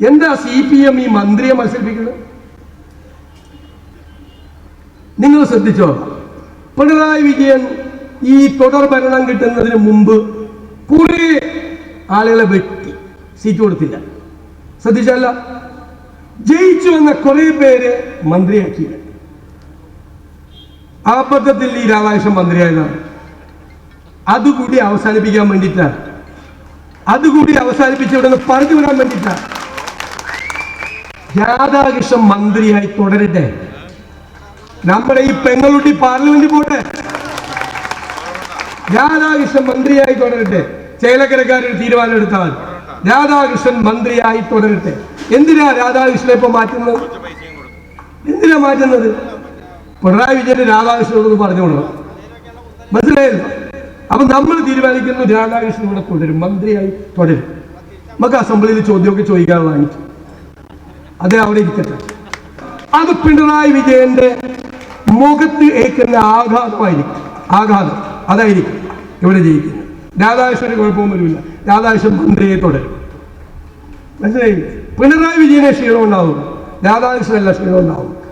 എന്താ C P M ഈ മന്ത്രിയെ മത്സരിപ്പിക്കുന്നത്? നിങ്ങൾ ശ്രദ്ധിച്ചോ? പിണറായി വിജയൻ ഈ തുടർ ഭരണം കിട്ടുന്നതിന് മുമ്പ് കുറെ ആളുകളെ വെട്ടി സീറ്റ് കൊടുത്തില്ല. ശ്രദ്ധിച്ചല്ല? ജയിച്ചു എന്ന കുറെ പേര് മന്ത്രിയാക്കിയില്ല. ആ അബദ്ധത്തിൽ ഈ രാധാകൃഷ്ണൻ മന്ത്രിയായതാണ്. അതുകൂടി അവസാനിപ്പിക്കാൻ വേണ്ടിയിട്ടാണ്. അതുകൂടി അവസാനിപ്പിച്ച് ഇവിടെ നിന്ന് പറഞ്ഞു വിടാൻ വേണ്ടിയിട്ടാണ്. രാധാകൃഷ്ണൻ മന്ത്രിയായി തുടരട്ടെ. നമ്മുടെ ഈ പെങ്ങളുട്ടി പാർലമെന്റിൽ പോട്ടെ. രാധാകൃഷ്ണൻ മന്ത്രിയായി തുടരട്ടെ. ചേലക്കരക്കാരൊരു തീരുമാനം എടുത്താൽ രാധാകൃഷ്ണൻ മന്ത്രിയായി തുടരട്ടെ. എന്തിനാ രാധാകൃഷ്ണനെ ഇപ്പൊ മാറ്റുന്നത്? എന്തിനാ മാറ്റുന്നത്? പിണറായി വിജയൻ രാധാകൃഷ്ണനോട് പറഞ്ഞോളൂ മനസ്സിലായല്ലോ? അപ്പൊ നമ്മൾ തീരുമാനിക്കുന്നു രാധാകൃഷ്ണൻ ഇവിടെ തുടരും മന്ത്രിയായി തുടരും. നമുക്ക് അസംബ്ലിയിൽ ചോദ്യമൊക്കെ ചോദിക്കാനുള്ള എനിക്ക് അത് അവിടെ ഇരിക്കട്ടെ. അത് പിണറായി വിജയന്റെ മുഖത്ത് ഏൽക്കുന്ന ആഘാതമായിരിക്കും. ആഘാതം. അതായിരിക്കും ഇവിടെ ജയിക്കുന്നത്. രാധാകൃഷ്ണന് കുഴപ്പവും വരില്ല രാധാകൃഷ്ണൻ മന്ത്രിയെ തുടരും. മനസ്സിലായി പിണറായി വിജയനെ ക്ഷീണം ഉണ്ടാവും രാധാകൃഷ്ണനല്ല ക്ഷീണം ഉണ്ടാവും